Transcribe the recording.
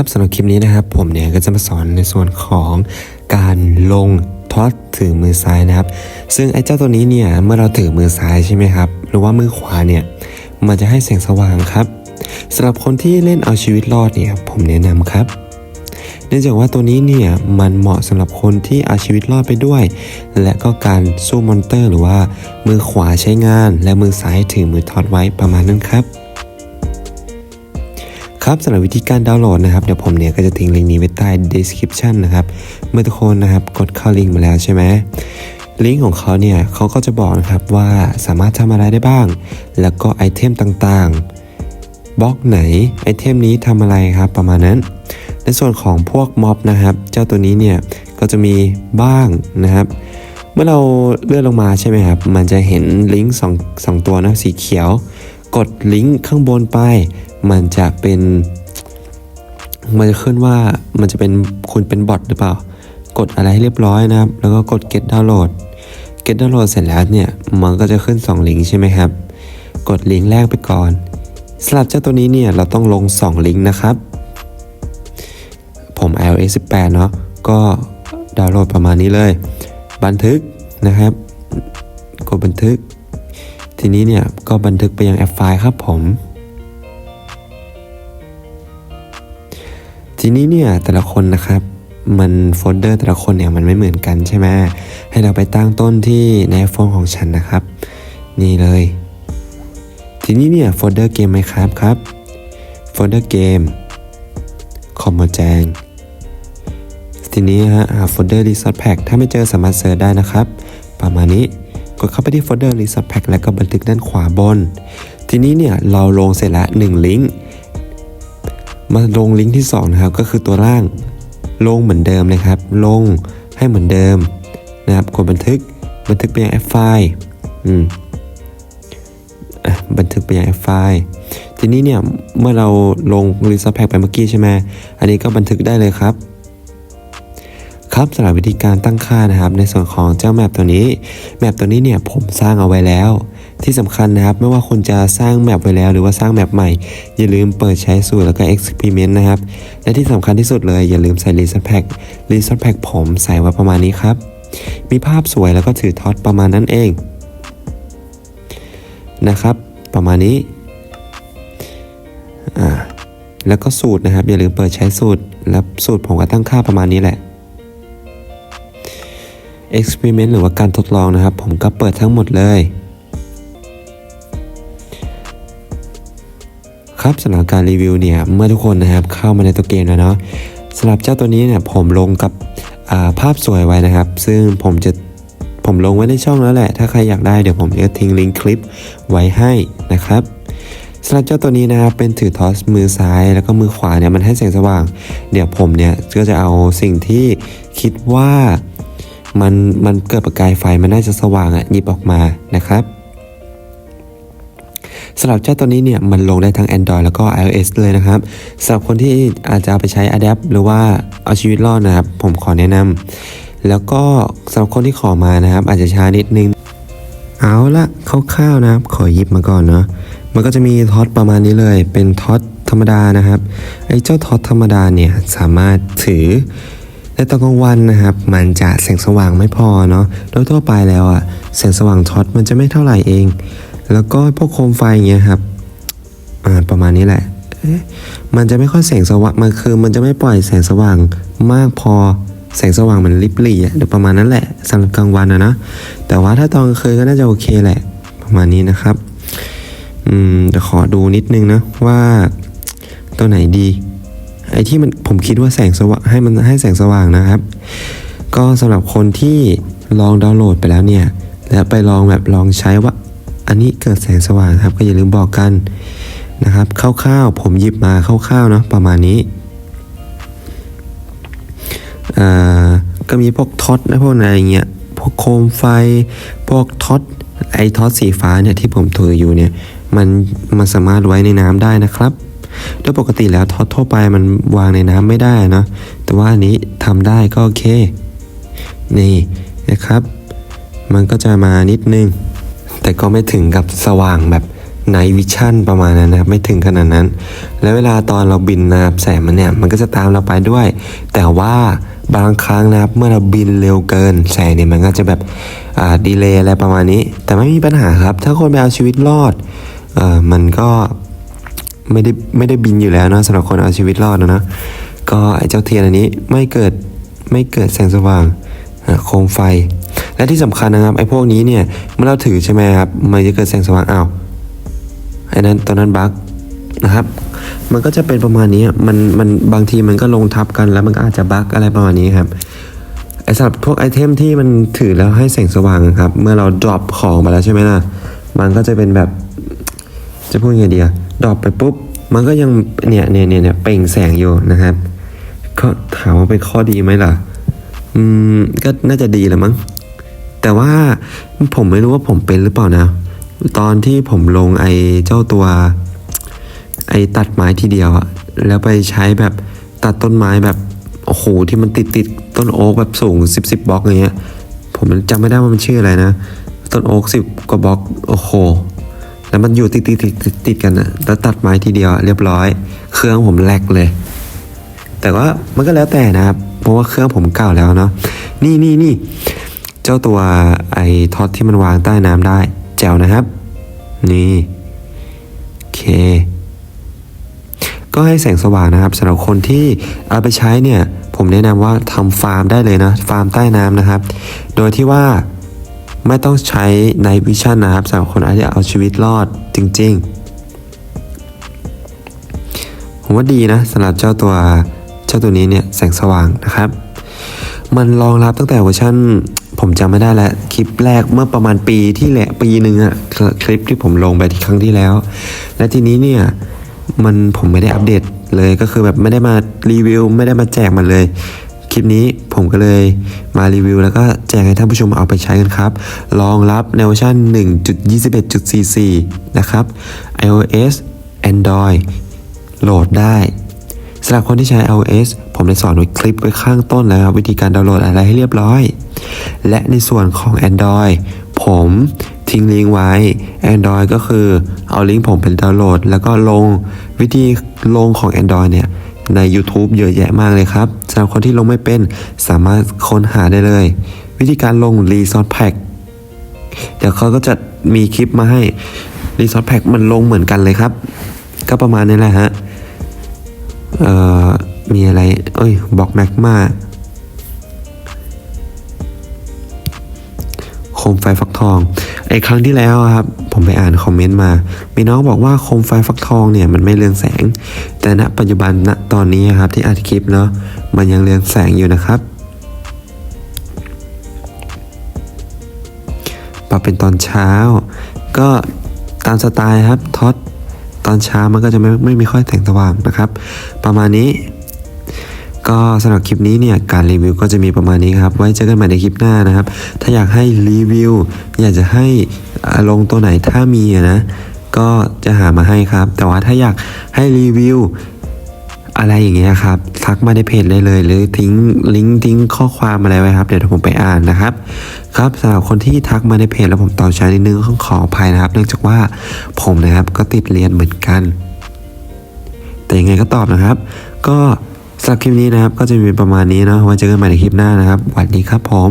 ครับสำหรับคลิปนี้นะครับ ผมเนี่ยก็จะมาสอนในส่วนของการลงท็อตถือมือซ้ายนะครับ ซึ่งไอ้เจ้าตัวนี้เนี่ยเมื่อเราถือมือซ้ายใช่ไหมครับ หรือว่ามือขวาเนี่ยมันจะให้แสงสว่างครับสำหรับคนที่เล่นเอาชีวิตรอดเนี่ยผมแนะนำครับเนื่องจากว่าตัวนี้เนี่ยมันเหมาะสำหรับคนที่เอาชีวิตรอดไปด้วย และก็การสู้มอนเตอร์ หรือว่ามือขวาใช้งาน และมือซ้ายถือมือทอดไว้ประมาณนั้นครับ ครับสำหรับวิธีการดาวน์โหลดนะครับเดี๋ยวผมเนี่ยก็จะทิ้งลิงก์นี้ไว้ใต้ description นะครับเมื่อทุกคนนะครับกดเข้าลิงก์มาแล้วใช่ไหมลิงก์ของเขาเนี่ยเขาก็จะบอกนะครับว่าสามารถทำอะไรได้บ้าง แล้วก็ไอเทมต่างๆบล็อกไหนไอเทมนี้ทำอะไรครับประมาณนั้น ในส่วนของพวกม็อบนะครับ เจ้าตัวนี้เนี่ยก็จะมีบ้างนะครับ เมื่อเราเลื่อนลงมาใช่ไหมครับมันจะเห็นลิงก์สองสองตัวนะสีเขียว กดลิงก์ข้างบนไป มันจะเป็น มันจะขึ้นว่ามันจะเป็นคุณเป็นบอทหรือเปล่า กดอะไรให้เรียบร้อยนะครับ แล้วก็กด get download get download เสร็จแล้วเนี่ยมันก็จะขึ้น 2 ลิงก์ใช่ไหมครับ กดลิงก์แรกไปก่อนสำหรับเจ้าตัวนี้เนี่ยเราต้องลง 2 ลิงก์นะครับ ผม iOS 18 เนาะก็ดาวน์โหลดประมาณนี้เลย บันทึกนะครับ กดบันทึก ทีนี้เนี่ยก็บันทึกไปยังแอปไฟล์ครับผม ทีนี้เนี่ยแต่ละคนนะครับมันโฟลเดอร์แต่ละคนเนี่ยมันไม่เหมือนกันใช่ไหมให้เราไปตั้งต้นที่ในโฟนของฉันนะครับ นี่เลย ทีนี้เนี่ยโฟลเดอร์เกมไหมครับครับโฟลเดอร์เกมคอมโมแจงทีนี้ฮะหาโฟลเดอร์ Resort Pack ถ้าไม่เจอสามารถเสิร์ชได้นะครับ ประมาณนี้กดเข้าไปที่โฟลเดอร์ Resort Pack แล้วก็บันทึกด้านขวาบน ทีนี้เนี่ยเราลงเสร็จละ1ลิงก์ มาลงลิงก์ที่2นะครับก็คือตัวล่างลงเหมือนเดิมเลยครับ ลงให้เหมือนเดิมนะครับกดบันทึกบันทึกไปยังแอปไฟล์อืมบันทึกไปยังแอปไฟล์ทีนี้เนี่ยเมื่อเราลง Resort Pack ไปเมื่อกี้ใช่ไหมอันนี้ก็บันทึกได้เลยครับ ครับสำหรับวิธีการตั้งค่านะครับ ในส่วนของเจ้าแมปตัวนี้แมปตัวนี้เนี่ยผมสร้างเอาไว้แล้ว ที่สำคัญนะครับ ไม่ว่าคุณจะสร้างแมปไว้แล้ว หรือว่าสร้างแมปใหม่ อย่าลืมเปิดใช้สูตรแล้วก็ experiment นต์นะครับ และที่สำคัญที่สุดเลยอย่าลืมใส่ resource pack resource pack ผมใส่ไว้ประมาณนี้ครับ มีภาพสวยแล้วก็ถือท็อตประมาณนั้นเองนะครับ ประมาณนี้อ่าแล้วก็สูตรนะครับ อย่าลืมเปิดใช้สูตร แล้วสูตรผมก็ตั้งค่าประมาณนี้แหละ experiment หรือว่าการทดลองนะครับ ผมก็เปิดทั้งหมดเลย ครับสำหรับการรีวิวเนี่ยเมื่อทุกคนนะครับเข้ามาในตัวเกมแล้วเนาะสำหรับเจ้าตัวนี้เนี่ยผมลงกับภาพสวยไว้นะครับ ซึ่งผมจะผมลงไว้ในช่องแล้วแหละ ถ้าใครอยากได้เดี๋ยวผมจะทิ้งลิงก์คลิปไว้ให้นะครับสำหรับเจ้าตัวนี้นะครับเป็นถือทอสมือซ้ายแล้วก็มือขวาเนี่ยมันให้แสงสว่าง เดี๋ยวผมเนี่ยก็จะเอาสิ่งที่คิดว่ามันมันเกิดประกายไฟมันน่าจะสว่างอะ่ะหยิบออกมานะครับ สำหรับเจ้าตัวนี้เนี่ยมันลงได้ทั้ง Android แล้วก็ iOS เลยนะครับสำหรับคนที่อาจจะเอาไปใช้ Adapt หรือว่าเอาชีวิตรอดนะครับ ผมขอแนะนำแล้วก็สำหรับคนที่ขอมานะครับ อาจจะช้านิดนึง เอาละคร่าวๆนะครับ ขอหยิบมาก่อนเนาะมันก็จะมีท็อตประมาณนี้เลย เป็นท็อตธรรมดานะครับไอ้เจ้าท็อตธรรมดาเนี่ยสามารถถือในตอนกลางวันนะครับ มันจะแสงสว่างไม่พอเนาะโดยทั่วไปแล้วอะแสงสว่างท็อตมันจะไม่เท่าไหร่เอง แล้วก็พวกโคมไฟอย่างเงี้ยครับอ่าประมาณนี้แหละมันจะไม่ค่อยแสงสว่างมันคือมันจะไม่ปล่อยแสงสว่างมากพอแสงสว่างมันริบหรี่อะเดี๋ยวประมาณนั้นแหละสำหรับกลางวันนะนะแต่ว่าถ้าตอนกลางคืนก็น่าจะโอเคแหละ ประมาณนี้นะครับอืมเดี๋ยวขอดูนิดนึงนะว่าตัวไหนดีไอ้ที่มันผมคิดว่าแสงสว่างให้มันให้แสงสว่างนะครับ ก็สำหรับคนที่ลองดาวน์โหลดไปแล้วเนี่ย แล้วไปลองแบบลองใช้ว่า อันนี้เกิดแสงสว่างครับก็อย่าลืมบอกกันนะครับคร่าวๆผมหยิบมาคร่าวๆเนาะประมาณนี้อ่าก็มีพวกท็อตนะพวกอะไรเงี้ยพวกโคมไฟ พวกท็อตไอท็อตสีฟ้าเนี่ยที่ผมถืออยู่เนี่ยมันมันสามารถไว้ในน้ำได้นะครับ โดยปกติแล้วท็อตทั่วไปมันวางในน้ำไม่ได้เนาะแต่ว่าอันนี้ทำได้ก็โอเค นี่นะครับ มันก็จะมานิดนึง แต่ก็ไม่ถึงกับสว่างแบบไนวิชั่นประมาณนั้นนะครับไม่ถึงขนาดนั้น แล้วเวลาตอนเราบินนะครับแสงมันเนี่ยมันก็จะตามเราไปด้วย แต่ว่าบางครั้งนะครับเมื่อเราบินเร็วเกินแสงเนี่ยมันก็จะแบบดีเลย์อะไรประมาณนี้ แต่ไม่มีปัญหาครับ ถ้าคนไปเอาชีวิตรอดเอ่อมันก็ไม่ได้ไม่ได้บินอยู่แล้วนะสำหรับคนเอาชีวิตรอดนะนะก็ไอ้เจ้าเทียนอันนี้ไม่เกิดไม่เกิดแสงสว่างโคมไฟ และที่สำคัญนะครับไอ้พวกนี้เนี่ยเมื่อเราถือใช่ไหมครับมันจะเกิดแสงสว่างอ้าวไอ้นั้นตอนนั้นบั๊กนะครับ มันก็จะเป็นประมาณนี้มันมันบางทีมันก็ลงทับกันแล้วมันก็อาจจะบั๊กอะไรประมาณนี้ครับไอ้สำหรับพวกไอเทมที่มันถือแล้วให้แสงสว่างครับ เมื่อเราดรอปของมาแล้วใช่ไหมล่ะมันก็จะเป็นแบบจะพูดยังไงดีอะดรอปไปปุ๊บมันก็ยังเนี่ยเนี่ยเนี่ยเนี่ยเปล่งแสงอยู่นะครับก็ถามว่าเป็นข้อดีไหมล่ะ อืม ก็น่าจะดีแหละมั้ง แต่ว่าผมไม่รู้ว่าผมเป็นหรือเปล่านะ ตอนที่ผมลงไอ้เจ้าตัว ไอ้ตัดไม้ทีเดียวอะแล้วไปใช้แบบตัดต้นไม้แบบโอ้โหที่มันติดติดต้นโอ๊กแบบสูงสิบสิบบล็อกอย่างเงี้ย ผมจำไม่ได้ว่ามันชื่ออะไรนะ ต้นโอ๊กสิบกว่าบล็อกโอ้โหแล้วมันอยู่ติดติดติดติดติดกันอะแล้วตัดไม้ทีเดียวเรียบร้อย เครื่องผมแลกเลย แต่ว่ามันก็แล้วแต่นะครับ เพราะว่าเครื่องผมเก่าแล้วเนาะ นี่นี่นี่ จ้าตัวไอ้ท็อตที่มันวางใต้น้ำได้ แจ๋วนะครับ นี่โอเค ก็ให้แสงสว่างนะครับสำหรับคนที่เอาไปใช้เนี่ย ผมแนะนำว่าทำฟาร์มได้เลยนะ ฟาร์มใต้น้ำนะครับ โดยที่ว่าไม่ต้องใช้ในวิชั่นนะครับสำหรับคนที่เอาชีวิตรอดจริง ๆ ผมว่าดีนะสำหรับเจ้าตัวเจ้าตัวนี้เนี่ยแสงสว่างนะครับมันรองรับตั้งแต่เวอร์ชัน ผมจำไม่ได้แล้วคลิปแรกเมื่อประมาณปีที่แหละปีหนึ่งอะคลิปที่ผมลงไปที่ครั้งที่แล้ว และทีนี้เนี่ยมันผมไม่ได้อัปเดตเลยก็คือแบบไม่ได้มารีวิวไม่ได้มาแจกมันเลย คลิปนี้ผมก็เลยมารีวิว แล้วก็แจกให้ท่านผู้ชมเอาไปใช้กันครับรองรับในเวอร์ชัน1.21.44 นะครับ iOS Android โหลดได้สำหรับคนที่ใช้ iOS ผมได้สอนไว้คลิปไว้ข้างต้นแล้วครับวิธีการดาวน์โหลดอะไรให้เรียบร้อย และในส่วนของ Android ผมทิ้งลิงก์ไว้ Android ก็คือเอาลิงก์ผมเป็นดาวน์โหลด แล้วก็ลงวิธีลงของ Android เนี่ยใน YouTube เยอะแยะมากเลยครับสำหรับคนที่ลงไม่เป็นสามารถค้นหาได้เลย วิธีการลง Resource Pack เดี๋ยวเขาก็จะมีคลิปมาให้ Resource Pack มันลงเหมือนกันเลยครับ ก็ประมาณนี้แหละฮะ เอ่อ มีอะไร เอ้ยบอกแม็กมา มไฟฟักทองไอ้ครั้งที่แล้วครับ ผมไปอ่านคอมเมนต์มามีน้องบอกว่าโคมไฟฟักทองเนี่ยมันไม่เรืองแสง แต่ณปัจจุบันณตอนนี้ครับที่อัดคลิปเนาะมันยังเรืองแสงอยู่นะครับปรับเป็นตอนเช้า ก็ตามสไตล์ครับท็อตตอนเช้ามันก็จะไม่ไม่มีค่อยแสงสว่างนะครับ ประมาณนี้ ก็สำหรับคลิปนี้เนี่ยการรีวิวก็จะมีประมาณนี้ครับ ไว้เจอกันใหม่ในคลิปหน้านะครับ ถ้าอยากให้รีวิว อยากจะให้ลงตัวไหนถ้ามีนะก็จะหามาให้ครับ แต่ว่าถ้าอยากให้รีวิวอะไรอย่างเงี้ยครับทักมาในเพจเลยเลย หรือทิ้งลิงก์ทิ้งข้อความอะไรไว้ครับ เดี๋ยวผมไปอ่านนะครับ ครับสำหรับคนที่ทักมาในเพจแล้วผมตอบช้านิดนึงก็ต้องขออภัยนะครับ เนื่องจากว่าผมนะครับก็ติดเรียนเหมือนกัน แต่ยังไงก็ตอบนะครับ ก็ สำหรับคลิปนี้นะครับ ก็จะมีประมาณนี้เนาะไว้เจอกันใหม่ในคลิปหน้านะครับสวัสดีครับผม